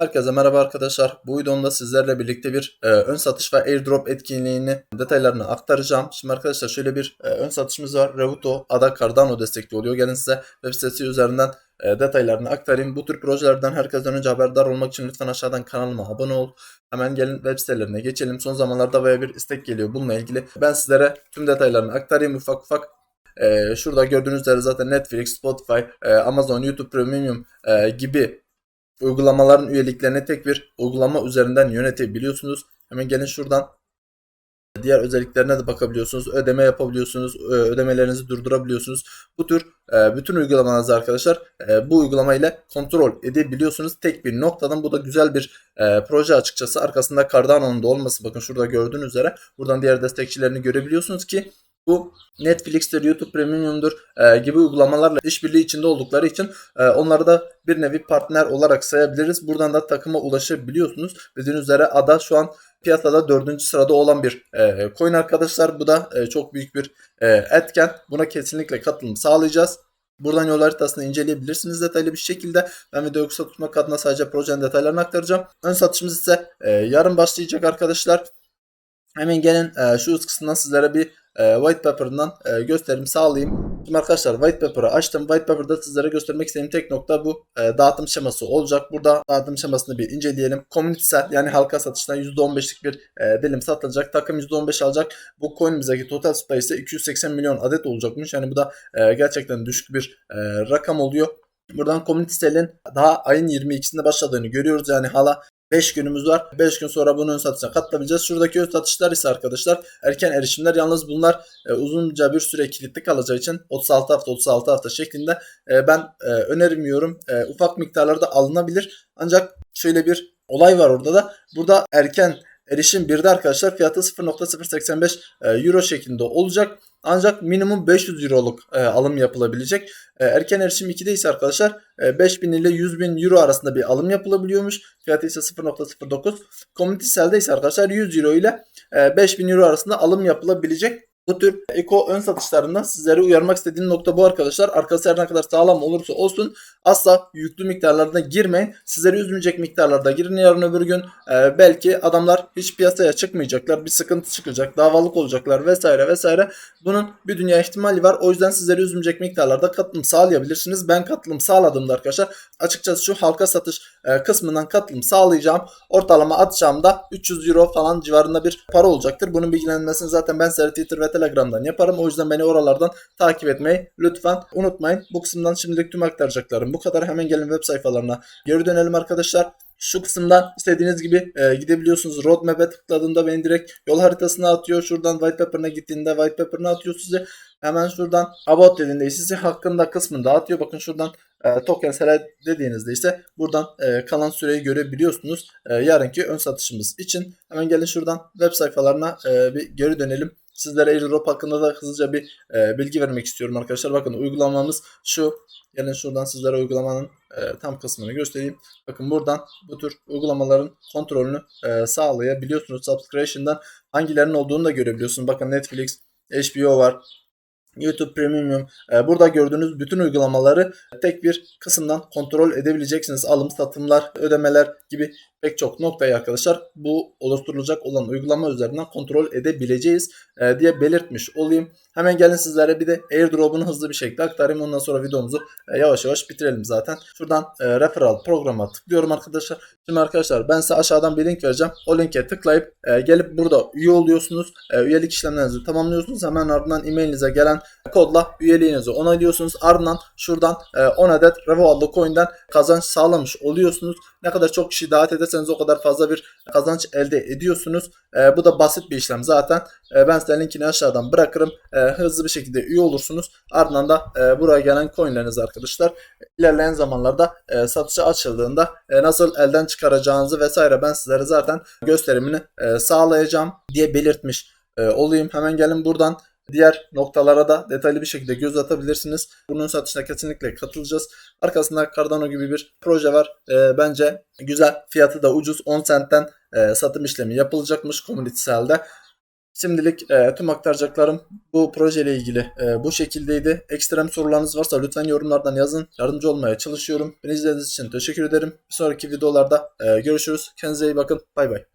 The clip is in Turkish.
Herkese merhaba arkadaşlar. Bu videomda sizlerle birlikte bir e, ön satış ve airdrop etkinliğini detaylarını aktaracağım. Şimdi arkadaşlar şöyle bir e, ön satışımız var. Revuto, Ada, Cardano destekli oluyor. Gelin size web sitesi üzerinden e, detaylarını aktarayım. Bu tür projelerden herkesten önce haberdar olmak için lütfen aşağıdan kanalıma abone ol. Hemen gelin web sitelerine geçelim. Son zamanlarda böyle bir istek geliyor bununla ilgili. Ben sizlere tüm detaylarını aktarayım ufak ufak. E, şurada gördüğünüz üzere zaten Netflix, Spotify, e, Amazon, YouTube Premium e, gibi uygulamaların üyeliklerini tek bir uygulama üzerinden yönetebiliyorsunuz. Hemen gelin şuradan diğer özelliklerine de bakabiliyorsunuz. Ödeme yapabiliyorsunuz. Ödemelerinizi durdurabiliyorsunuz. Bu tür e, bütün uygulamalarınızı arkadaşlar e, bu uygulama ile kontrol edebiliyorsunuz. Tek bir noktadan bu da güzel bir e, proje açıkçası. Arkasında Cardano'nun da olması bakın şurada gördüğünüz üzere. Buradan diğer destekçilerini görebiliyorsunuz ki bu Netflix'tir, YouTube Premium'dur e, gibi uygulamalarla işbirliği içinde oldukları için e, onları da bir nevi partner olarak sayabiliriz. Buradan da takıma ulaşabiliyorsunuz. Bildiğiniz üzere ADA şu an piyasada dördüncü sırada olan bir e, coin arkadaşlar. Bu da e, çok büyük bir e, etken. Buna kesinlikle katılım sağlayacağız. Buradan yol haritasını inceleyebilirsiniz detaylı bir şekilde. Ben videoyu kısa tutmak adına sadece projenin detaylarını aktaracağım. Ön satışımız ise e, yarın başlayacak arkadaşlar. Hemen gelin e, şu üst kısımdan sizlere bir e, white paper'dan e, gösterim sağlayayım. Şimdi arkadaşlar white paper'ı açtım. White paper'da sizlere göstermek istediğim tek nokta bu e, dağıtım şeması olacak. Burada dağıtım şemasını bir inceleyelim. Community yani halka satıştan %15'lik bir e, dilim satılacak. Takım %15 alacak. Bu coin'imizdeki total supply ise 280 milyon adet olacakmış. Yani bu da e, gerçekten düşük bir e, rakam oluyor. Buradan Community Sale'in daha ayın 22'sinde başladığını görüyoruz. Yani hala 5 günümüz var. 5 gün sonra bunun ön satışına katılabileceğiz. Şuradaki ön satışlar ise arkadaşlar erken erişimler. Yalnız bunlar e, uzunca bir süre kilitli kalacağı için 36 hafta 36 hafta şeklinde e, ben e, önermiyorum. E, ufak miktarlarda alınabilir. Ancak şöyle bir olay var orada da. Burada erken erişim 1'de arkadaşlar fiyatı 0.085 e, euro şeklinde olacak. Ancak minimum 500 euroluk e, alım yapılabilecek. E, erken erişim 2'de ise arkadaşlar e, 5000 ile 100 bin euro arasında bir alım yapılabiliyormuş. Fiyatı ise 0.09. Community Cell'de ise arkadaşlar 100 euro ile e, 5000 euro arasında alım yapılabilecek. Bu tür eko ön satışlarında sizlere uyarmak istediğim nokta bu arkadaşlar. Arkası her ne kadar sağlam olursa olsun asla yüklü miktarlarda girmeyin. Sizleri üzmeyecek miktarlarda girin. Yarın öbür gün e, belki adamlar hiç piyasaya çıkmayacaklar. Bir sıkıntı çıkacak. Davalık olacaklar vesaire vesaire. Bunun bir dünya ihtimali var. O yüzden sizleri üzmeyecek miktarlarda katılım sağlayabilirsiniz. Ben katılım sağladığımda arkadaşlar açıkçası şu halka satış e, kısmından katılım sağlayacağım. Ortalama atacağımda 300 euro falan civarında bir para olacaktır. Bunun bilgilenmesini zaten ben size Twitter ve Telegram'dan yaparım. O yüzden beni oralardan takip etmeyi lütfen unutmayın. Bu kısımdan şimdilik tüm aktaracaklarım bu kadar. Hemen gelin web sayfalarına geri dönelim arkadaşlar. Şu kısımdan istediğiniz gibi e, gidebiliyorsunuz. Roadmap'e tıkladığında beni direkt yol haritasına atıyor. Şuradan white paper'ına gittiğinde white paper'ına atıyor sizi. Hemen şuradan about dediğinde sizi hakkında kısmında atıyor. Bakın şuradan e, token select dediğinizde ise buradan e, kalan süreyi görebiliyorsunuz. E, yarınki ön satışımız için. Hemen gelin şuradan web sayfalarına e, bir geri dönelim. Sizlere airdrop hakkında da hızlıca bir e, bilgi vermek istiyorum arkadaşlar. Bakın uygulamamız şu. Gelin şuradan sizlere uygulamanın e, tam kısmını göstereyim. Bakın buradan bu tür uygulamaların kontrolünü e, sağlayabiliyorsunuz. Subscription'dan hangilerinin olduğunu da görebiliyorsunuz. Bakın Netflix, HBO var. YouTube Premium. E, burada gördüğünüz bütün uygulamaları tek bir kısımdan kontrol edebileceksiniz. Alım, satımlar, ödemeler gibi pek çok noktayı arkadaşlar bu oluşturulacak olan uygulama üzerinden kontrol edebileceğiz e, diye belirtmiş olayım. Hemen gelin sizlere bir de airdrop'unu hızlı bir şekilde aktarayım. Ondan sonra videomuzu e, yavaş yavaş bitirelim zaten. Şuradan e, referral programa tıklıyorum arkadaşlar. Şimdi arkadaşlar ben size aşağıdan bir link vereceğim. O linke tıklayıp e, gelip burada üye oluyorsunuz. E, üyelik işlemlerinizi tamamlıyorsunuz. Hemen ardından e-mailinize gelen kodla üyeliğinizi onaylıyorsunuz. Ardından şuradan e, 10 adet Revo adlı coin'den kazanç sağlamış oluyorsunuz. Ne kadar çok kişi davet ederseniz o kadar fazla bir kazanç elde ediyorsunuz. E, bu da basit bir işlem zaten. E, ben size linkini aşağıdan bırakırım. E, hızlı bir şekilde üye olursunuz. Ardından da e, buraya gelen coinleriniz arkadaşlar ilerleyen zamanlarda e, satışa açıldığında e, nasıl elden çıkaracağınızı vesaire ben sizlere zaten gösterimini e, sağlayacağım diye belirtmiş e, olayım. Hemen gelin buradan Diğer noktalara da detaylı bir şekilde göz atabilirsiniz. Bunun satışına kesinlikle katılacağız. Arkasında Cardano gibi bir proje var. E, bence güzel. Fiyatı da ucuz. 10 centten e, satım işlemi yapılacakmış Community Cell'de. Şimdilik e, tüm aktaracaklarım bu projeyle ilgili e, bu şekildeydi. Ekstrem sorularınız varsa lütfen yorumlardan yazın. Yardımcı olmaya çalışıyorum. Beni izlediğiniz için teşekkür ederim. Bir sonraki videolarda e, görüşürüz. Kendinize iyi bakın. Bay bay.